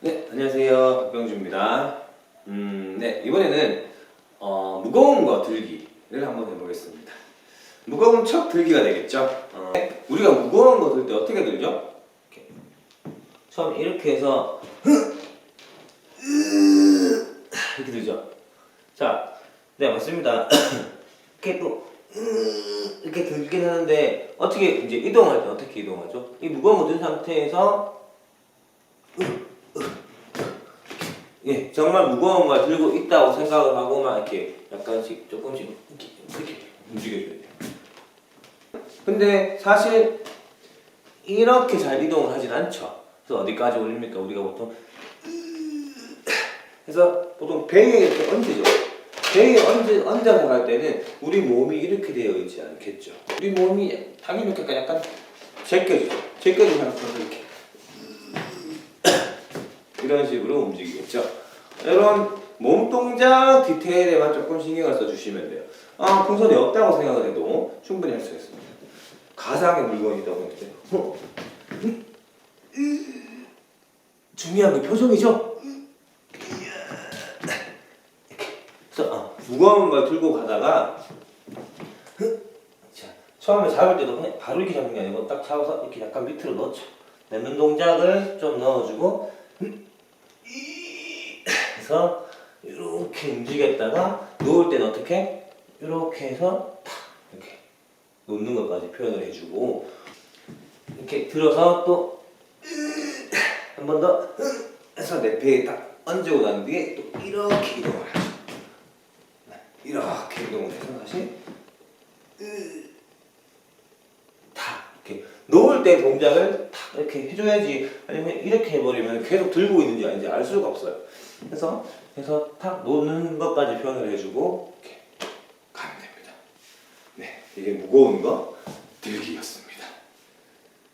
네, 안녕하세요. 박병주입니다. 음, 네, 이번에는 어, 무거운 거 들기를 한번 해보겠습니다. 무거운 척 들기가 되겠죠? 어, 네, 우리가 무거운 거 들 때 어떻게 들죠? 이렇게. 처음 이렇게 해서 이렇게 들죠? 자, 네, 맞습니다. 이렇게 또 이렇게 들긴 하는데 어떻게 이제 이동할 때 어떻게 이동하죠? 이 무거운 거 든 상태에서 예, 정말 무거운 걸 들고 있다고 생각을 하고만 이렇게 약간씩 조금씩 이렇게, 이렇게 움직여줘야 돼요. 근데 사실 이렇게 잘 이동을 하진 않죠. 그래서 어디까지 올립니까? 우리가 보통 그래서 보통 배에 이렇게 얹죠. 배에 얹, 얹어서 갈 때는 우리 몸이 이렇게 되어 있지 않겠죠. 우리 몸이 당연히 이렇게 약간 제껴지죠. 제껴지면 이렇게 이런 식으로 움직이겠죠. 이런 몸 동작 디테일에만 조금 신경을 써주시면 돼요. 아, 풍선이 없다고 생각을 해도 충분히 할 수 있습니다. 가상의 물건이 있다고 했을 때 어? 중요한 건 표정이죠. 그래서 어, 무거운 걸 들고 가다가 자, 처음에 잡을 때도 그냥 바로 이렇게 잡는 게 아니고 딱 잡아서 이렇게 약간 밑으로 넣죠. 넣는 동작을 좀 넣어주고 해서 이렇게 움직였다가 놓을 때는 어떻게 이렇게 해서 탁 이렇게 놓는 것까지 표현을 해주고 이렇게 들어서 또 한 번 더 해서 내 배에 딱 얹고 난 뒤에 또 이렇게 이동을. 네, 이렇게 이동을 해서 다시 탁 이렇게 놓을 때 동작을 탁 이렇게 해줘야지 아니면 이렇게 해버리면 계속 들고 있는지 아닌지 알 수가 없어요. 그래서 그래서 탁 놓는 것까지 표현을 해주고 이렇게 가면 됩니다. 네, 이게 무거운 거 들기였습니다.